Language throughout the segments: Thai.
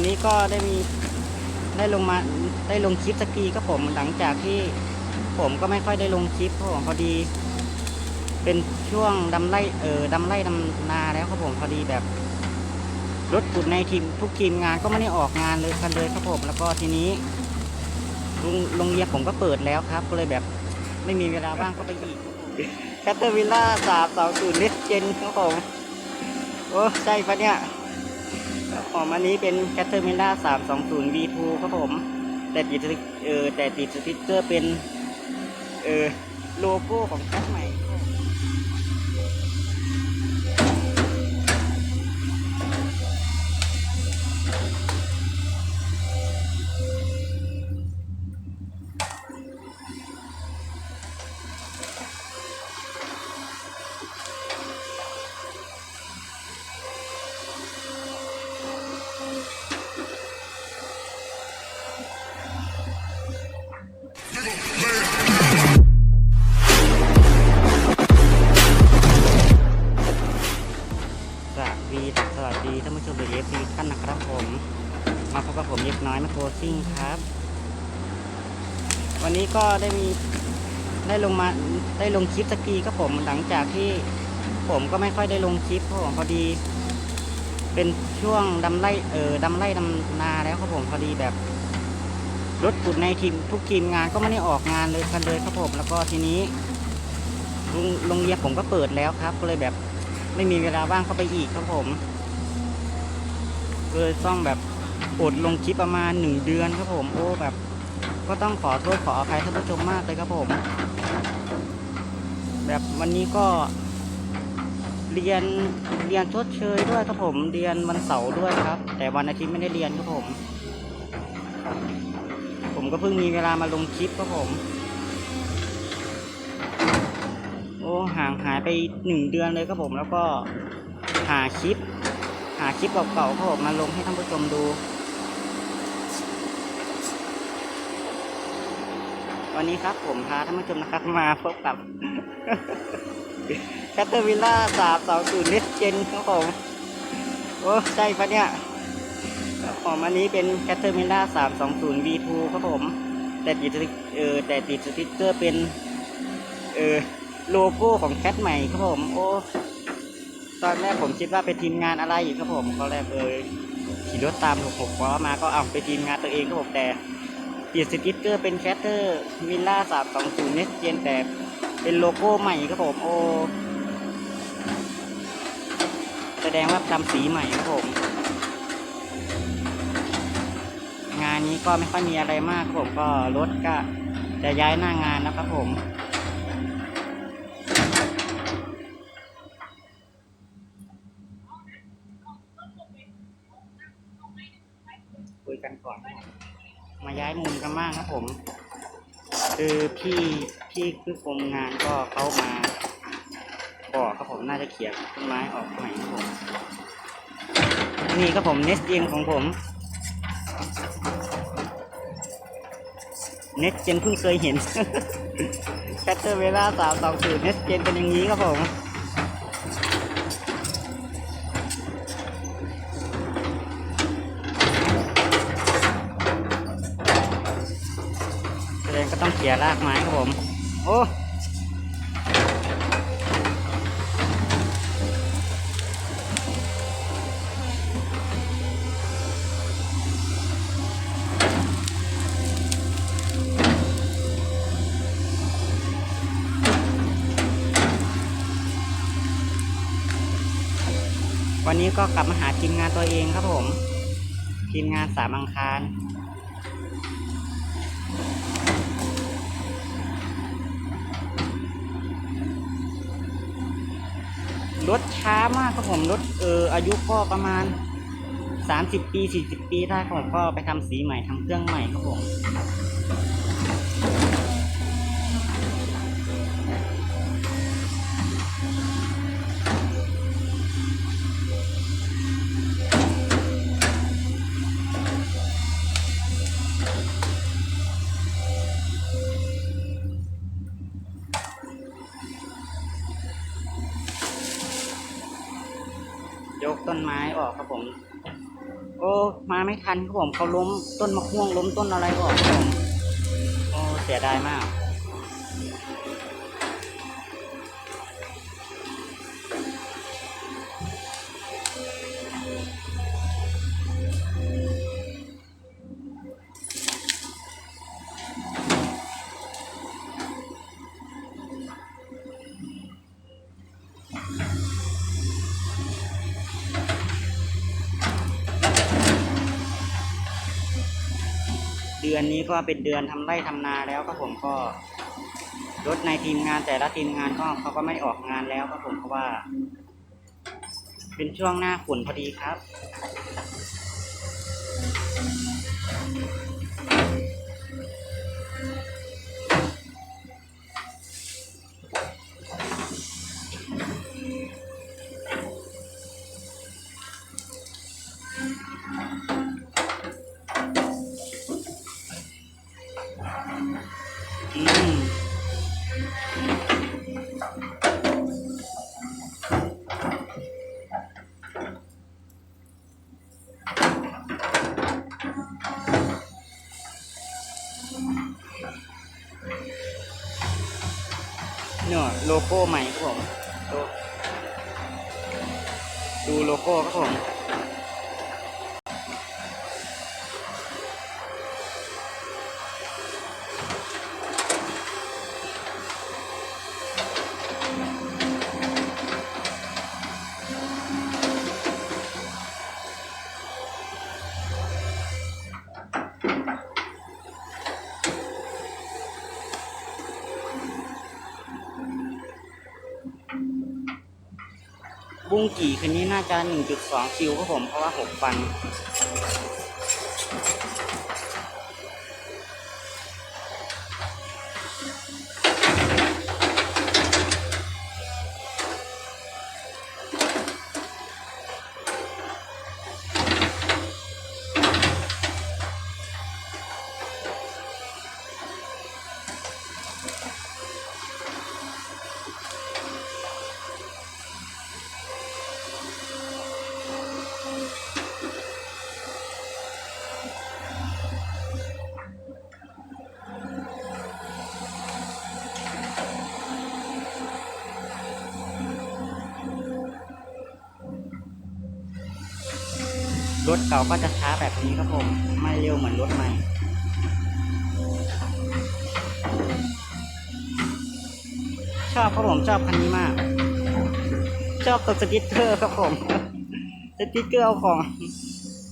วันนี้ก็ได้มีได้ลงมาได้ลงคลิปสกีครับผมหลังจากที่ผมก็ไม่ค่อยได้ลงคลิปเพราะผมพอดี เป็นช่วงดำไร่เออดำไร่ดำนาแล้วครับผมพอดีแบบรถขุดในทีมทุกทีมงานก็ไม่ได้ออกงานเลยกันเลยครับผมแล้วก็ทีนี้โรงโรงเรียนผมก็เปิดแล้วครับ ก็เลยแบบไม่มีเวลาว่างก็ไปอีกแคตเตอร์วิลล่าสามสองศูนย์เนสเจนครับผมโอ้ใช่ปะเนี่ย ของอันนี้เป็น c a t e r m i l l a 320 V2 ครับผม แต่ติดเออแต่ติดสติ๊กเกอร์เป็น เออโลโก้ของแคทใหม่ มาพบกับผมเล็กน้อยมาโคซิ่งครับ วันนี้ก็ได้มีได้ลงมาได้ลงคลิปสกีครับผมหลังจากที่ผมก็ไม่ค่อยได้ลงคลิปเพราะผมพอดี เป็นช่วงดำไร่เออดำไร่ดำนาแล้วครับผมพอดีแบบรถขุดในทีมทุกทีมงานก็ไม่ได้ออกงานเลยกันเลยครับผมแล้วก็ทีนี้โรงโรงเรียนผมก็เปิดแล้วครับ ก็เลยแบบไม่มีเวลาว่างเข้าไปอีกครับผมเลยต้องแบบ อดลงคลิปประมาณหนึ่งเดือนครับผมโอ้แบบ ก็ต้องขอโทษขออภัยท่านผู้ชมมากเลยครับผม แบบวันนี้ก็ เรียนเรียนชดเชยด้วยครับผมเรียนวันเสาร์ด้วยครับ แต่วันอาทิตย์ไม่ได้เรียนครับผม ผมก็เพิ่งมีเวลามาลงคลิปครับผมโอ้ห่างหายไปหนึ่งเดือนเลยครับผมแล้วก็หาคลิป หาคลิปเก่าๆครับผมมาลงให้ท่านผู้ชมดู วันนี้ครับผมพาท่านผู้ชมนะครับมาพบกับแคตเตอร์วิลล่าสามสองศูนย์เนสเจนครับผมโอ้ใช่ปะเนี่ยของอันนี้เป็นแคตเตอร์วิลล่าสามสองศูนย์ V2 ครับผม แต่ติดสติ๊กเออแต่ติดสติ๊กเกอร์เป็นเออโลโก้ของแคทใหม่ครับผม โอ้ตอนแรกผมคิดว่าเป็นทีมงานอะไรครับผมตอนแรกเลยขี่รถตามหกหกล้อมาก็เอาไปทีมงานตัวเองครับผมแต่ ติดสติ๊กเกอร์เป็นแคทเตอร์วิลล่าสามสองศูนย์เนสเจนแต่เป็นโลโก้ใหม่ครับผมโอแสดงว่าทำสีใหม่ครับผม งานนี้ก็ไม่ค่อยมีอะไรมากครับผมก็รถก็จะย้ายหน้างานนะครับผมคุยกันก่อน มาย้ายมุมกันมากครับผม คือพี่พี่คือคมงานก็เขามาบอกครับผมน่าจะเขี่ยต้นไม้ออกใหม่ครับผมนี่ครับผมเนสเจนของผมเนสเจนเพิ่งเคยเห็นแคตเตอร์เวล่าสาวสองสูตรเนสเจนเป็นอย่างนี้ครับผม ดงก็ต้องเขี่ยรากไม้ครับผม โอ้วันนี้ก็กลับมาหาทีมงานตัวเองครับผม ทีมงานสามังคาร รถช้ามากครับผมรถเอออายุก็ประมาณ 30 ปี 40 ปีได้ครับผมก็ไปทำสีใหม่ทำเครื่องใหม่ครับผม ต้นไม้ออกครับผม โอ้มาไม่ทันครับผมเขาล้มต้นมะม่วงล้มต้นอะไรก่อกครับผมโอ้เสียดายมาก ดือนนี้ก็เป็นเดือนทำไร่ทำนาแล้วก็ผมก็รถในทีมงานแต่ละทีมงานก็เขาก็ไม่ออกงานแล้วก็ผมเพราะว่า เป็นช่วงหน้าฝนพอดีครับ เนี่ยโลโก้ใหม่ครับผม ดูโลโก้ครับผม บุ้งกี่คันนี้น่าจะ 1.2 คิวครับผม เพราะว่า 6 ฟัน รถเก่าก็จะช้าแบบนี้ครับผม ไม่เร็วเหมือนรถใหม่ ชอบครับผมชอบคันนี้มาก ชอบตัวสติ๊กเกอร์ครับผม สติ๊กเกอร์เอาของ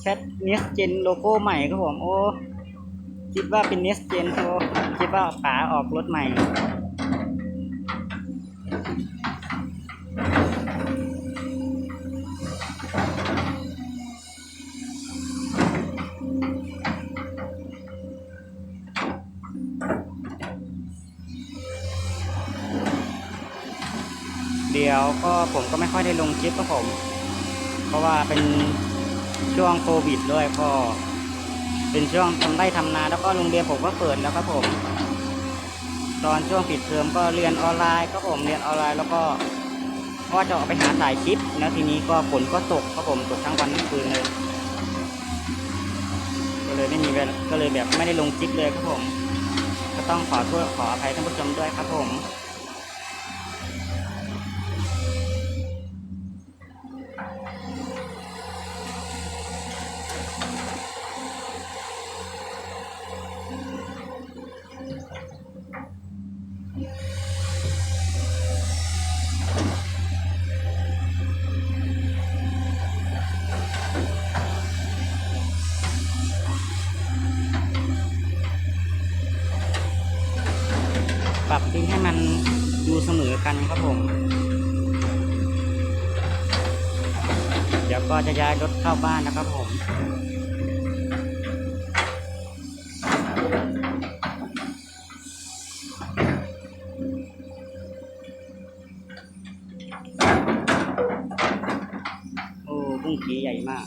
แคทเนสเจนโลโก้ใหม่ครับผม โอ้ คิดว่าเป็นเนสเจนโอคิดว่าป๋าออกรถใหม่ เดียวก็ผมก็ไม่ค่อยได้ลงคลิปครับผม เพราะว่าเป็นช่วงโควิดด้วยก็เป็นช่วงทำไร่ทำนาแล้วก็โรงเรียนผมก็เปิดแล้วครับผม ตอนช่วงปิดเทอมก็เรียนออนไลน์ครับผมเรียนออนไลน์แล้วก็ว่าจะออกไปหาถ่ายคลิปแล้วทีนี้ก็ฝนก็ตกครับผมตกทั้งวันทั้งคืนเลย ก็เลยไม่มีเวลาก็เลยแบบไม่ได้ลงคลิปเลยครับผม ก็ต้องขอโทษขออภัยท่านผู้ชมด้วยครับผม รับดินให้มันดูเสมอกันครับผม เดี๋ยวก็จะย้ายรถเข้าบ้านนะครับผมโอ้บุ้งกีใหญ่มาก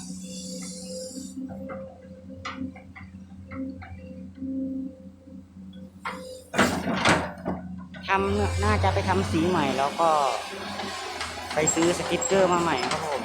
ทำน่าจะไปทำสีใหม่แล้วก็ ไปซื้อสติกเกอร์มาใหม่ครับผม